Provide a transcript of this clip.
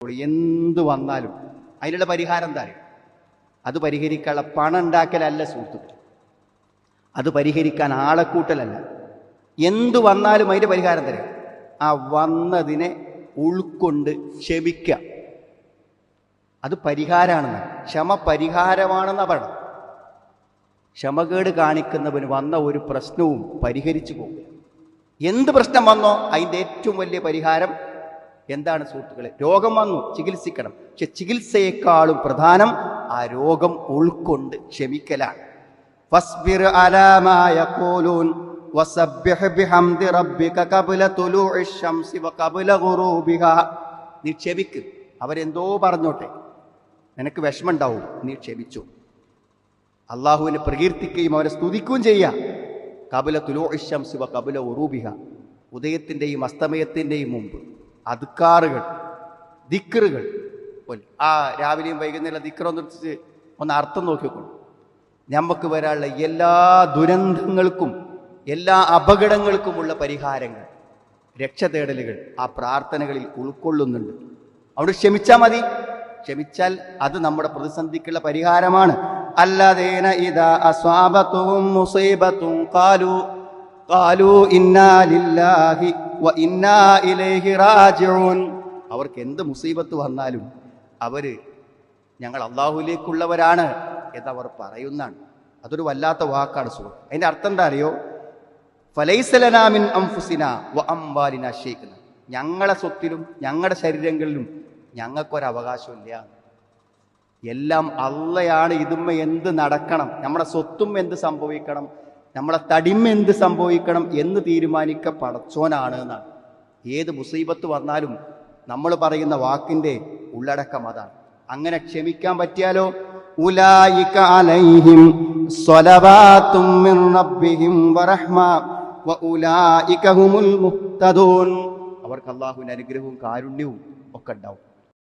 എന്ത് വന്നാലും അതിനുള്ള പരിഹാരം എന്താ? അത് പരിഹരിക്കാനുള്ള പണം ഉണ്ടാക്കലല്ല സുഹൃത്തുക്കൾ. അത് പരിഹരിക്കാൻ ആളെക്കൂട്ടലല്ല. എന്ത് വന്നാലും അതിന്റെ പരിഹാരം തരാം ആ വന്നതിനെ ഉൾക്കൊണ്ട് ക്ഷമിക്കുക അത് പരിഹാരമാണെന്ന്. ക്ഷമ പരിഹാരമാണെന്ന് പറയണം ക്ഷമകേട് കാണിക്കുന്നവന് വന്ന ഒരു പ്രശ്നവും പരിഹരിച്ചു പോകും എന്ത് പ്രശ്നം വന്നോ അതിന്റെ ഏറ്റവും വലിയ പരിഹാരം എന്താണ് സുഹൃത്തുക്കളെ? രോഗം വന്നു ചികിത്സിക്കണം. പക്ഷെ ചികിത്സയെക്കാളും പ്രധാനം ആ രോഗം ഉൾക്കൊണ്ട് ക്ഷമിക്കലാണ്. നീ ക്ഷമിക്ക്. അവരെന്തോ പറഞ്ഞോട്ടെ. നിനക്ക് വിഷമമുണ്ടാവും. നീ ക്ഷമിച്ചു. അള്ളാഹുവിനെ പ്രകീർത്തിക്കുകയും അവരെ സ്തുതിക്കുകയും ചെയ്യുക കപില ശിവ കപില ഉറൂബിഹ ഉദയത്തിന്റെയും അസ്തമയത്തിന്റെയും മുമ്പ്. അദ്ക്കാറുകൾ ദിക്കറുകൾ പോലെ ആ രാവിലെയും വൈകുന്നേരം ദിക്റൊന്ന് എടുത്ത് ഒന്ന് അർത്ഥം നോക്കിക്കോളൂ നമുക്ക് വരാനുള്ള എല്ലാ ദുരന്തങ്ങൾക്കും എല്ലാ അപകടങ്ങൾക്കുമുള്ള പരിഹാരങ്ങൾ രക്ഷ തേടലുകൾ ആ പ്രാർത്ഥനകളിൽ ഉൾക്കൊള്ളുന്നുണ്ട്. അവിടെ ക്ഷമിച്ചാൽ മതി. ക്ഷമിച്ചാൽ അത് നമ്മുടെ പ്രതിസന്ധിക്കുള്ള പരിഹാരമാണ്. അല്ലാതേന ഇതാ അസ്വാബത്തും കാലു കാലു ഇന്നാ അവർക്ക് എന്ത് മുസീബത്ത് വന്നാലും അവർ ഞങ്ങൾ അള്ളാഹുലേക്കുള്ളവരാണ് എന്നവർ പറയുന്നതാണ്. അതൊരു വല്ലാത്ത വാക്കാണ് സുഹൃത്ത് അതിന്റെ അർത്ഥം എന്താ അറിയോ? ഫലൈസലനാമിൻ അംഫുസിന വ അംവാലിന ഷെയ്ഖ്ന ഞങ്ങളെ സ്വത്തിലും ഞങ്ങളുടെ ശരീരങ്ങളിലും ഞങ്ങൾക്കൊരവകാശമില്ല. എല്ലാം അള്ളയാണ്. ഇതുമ്മ എന്ത് നടക്കണം? നമ്മുടെ സ്വത്തും എന്ത് സംഭവിക്കണം? നമ്മളെ തടിമ എന്ത് സംഭവിക്കണം എന്ന് തീരുമാനിക്ക പടച്ചോനാണ് എന്നാണ് ഏത് മുസീബത്ത് വന്നാലും നമ്മൾ പറയുന്ന വാക്കിന്റെ ഉള്ളടക്കം അതാണ്. അങ്ങനെ ക്ഷമിക്കാൻ പറ്റിയാലോ? അവർക്ക് അള്ളാഹുവിന്റെ അനുഗ്രഹവും കാരുണ്യവും ഒക്കെ ഉണ്ടാവും.